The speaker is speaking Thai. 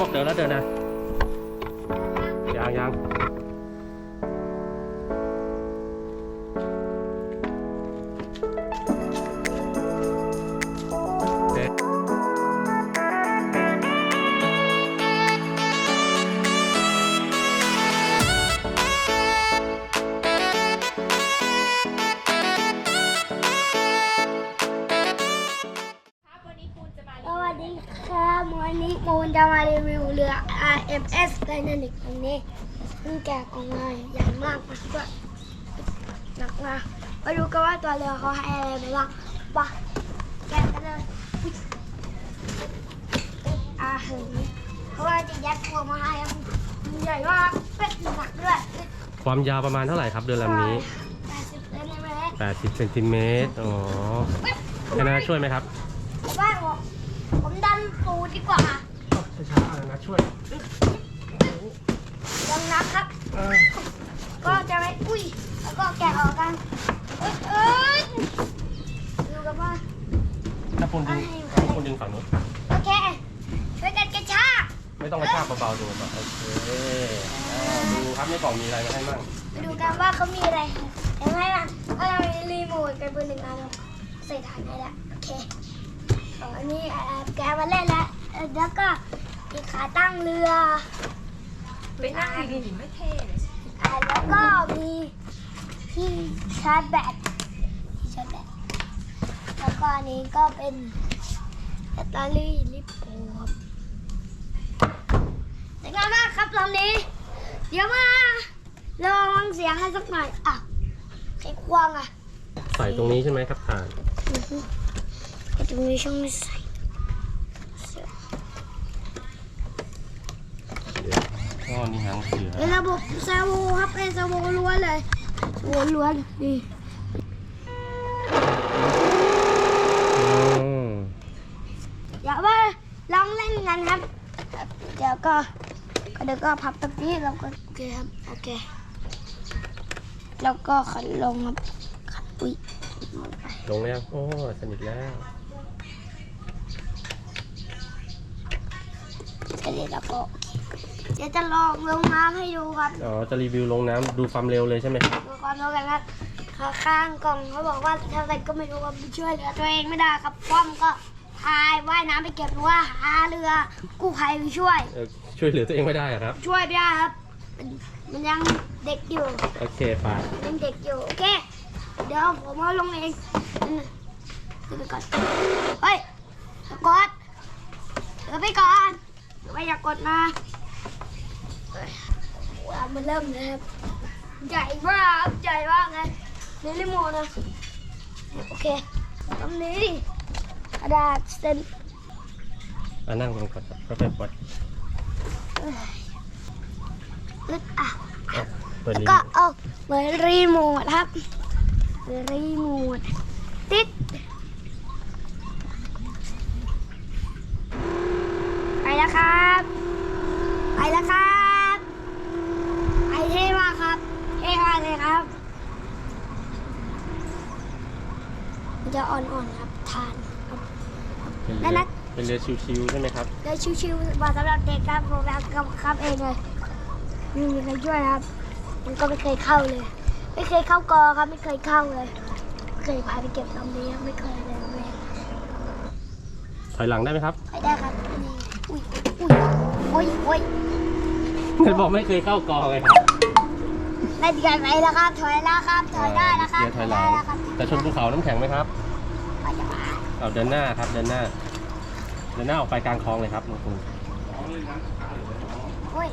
บอกเดินแล้วเดินนะยังยัง เรือ RMS Titanic อันนี้เพิ่งแกะกล่องมาใหญ่มากนะด้วยหนักมากมาดูกันว่าตัวเรือเขาให้อะไรมาบ้างไปะแกะกันเลยอุ๊ยอ่าเห็นเพราะว่าจะยัดตัวมาให้มันใหญ่มากเป็นหนักด้วยความยาวประมาณเท่าไหร่ครับเรือลำนี้แปดสิบเซนติเมตร80เซนติเมตรอ๋อให้นาช่วยไหมครับ ว่าผมผมดันปูดีกว่า ช้าๆนะช่วยลองนับครับก็จะไม่อุ้ย แล้วก็แกะออกกันเอ้ยเอ้ยดูกันว่า ถ้าปูนดึงให้ปูนดึงฝั่งนู้นโอเคช่วยกันกระชากไม่ต้องกระชากเบาๆดูแบบโอเคอ่าดูครับในกล่องมีอะไรมาให้บ้างมาดูกันว่าเขามีอะไรเห็นไหมล่ะก็จะมีรีโมทกันเบอร์หนึ่งอันใส่ถ่านให้แล้วโอเคเอาอันนี้อ่าแกะมาเล่นแล้วเอ่อแล้วก็ มีขาตั้งเรือไปนั่งดีๆไม่เท่เลยอ่าแล้วก็มีที่ชาร์จแบตที่ชาร์จแบตแล้วก็อันนี้ก็เป็นแบตเตอรี่ลิปโป้ครับแต่งานมากครับลำนี้ เดี๋ยวมาลองฟังเสียงกันสักหน่อยอะใช้ควงอะใส่ตรงนี้ใช่ไหมครับถ่านอือฮึก็จะมีช่องให้ใส่เสือ อ๋อนี่หางเสือเป็นระบบซาโวครับเป็นซาโวล้วนเลยซาโวล้วนนี่อืมเดี๋ยวมาลองเล่นกันครับ เดี๋ยวก็เดี๋ยวก็พับตรงนี้เราก็โอเคครับโอเคแล้วก็ขันลงครับขันอุ้ยลงไปลงแล้วโอ้สนิทแล้วแค่นี้แล้วก็โอ เคเดี๋ยวจะลองลงน้ำให้ดูครับอ๋อจะรีวิวลงน้ำดูความเร็วเลยใช่ไหมครับดูความรู้กันครับขาข้างกล่องเขาบอกว่าทำอะไรก็ไม่รู้ว่ามันช่วยเหลือตัวเองไม่ได้ครับป้อมก็พายว่ายน้ำไปเก็บหรือว่าหาเรือกู้ภัยไปช่วย เออช่วยเหลือตัวเองไม่ได้อะครับ ช่วยไม่ได้ครับ มันมันยังเด็กอยู่โอเคไปยังเด็กอยู่โอเค เดี๋ยวผมเอาลงเองอืมขึ้นไปก่อนเฮ้ยอย่ากดเดี๋ยวไปก่อนเดี๋ยวไปอย่ากดนะเอ้ย ว้าวมันเริ่มเลยครับใหญ่มากครับใหญ่มากเลยนี่รีโมทนะโอเคตรงนี้กระดาษเซ็นอะนั่งลงก่อนครับค่อยๆปลดลึกอะอะเปิดแล้วรีก็เอาเหมือนรีโมทครับรีโมทติดไปแล้วครับ ไปแล้วครับไปเท่มากครับ เท่มากเลยครับ มันจะอ่อนๆครับทานครับเป็นนั่เรืนอนะเป็นเรือชิวๆใช่ไหมครับ เลยชิวๆมาสำหรับเด็กครับผมแบบกับครับเองเลยไม่มีใครช่วยครับ มันก็ไม่เคยเข้าเลย ไม่เคยเข้ากอครับไม่เคยเข้าเลยไม่เคยพาไปเก็บลำนี้ครับไม่เคยเลยเลยถอยหลังได้ไหมครับไปได้ครับนี่อุ้ยอุ้ยโอ้ยโอ้ยเห็นบอกไม่เคยเข้ากองเลยครับ ได้ดีกันไปแล้วครับ ถอยแล้วครับ ถอยได้แล้วครับเกียร์ถอยหลังได้แล้วครับจะชนภูเขาน้ำแข็งไหมครับไปจะมาเอาเดินหน้าครับ เดินหน้า เดินหน้าออกไปกลางคลองเลยครับน้องคุณโอ้ย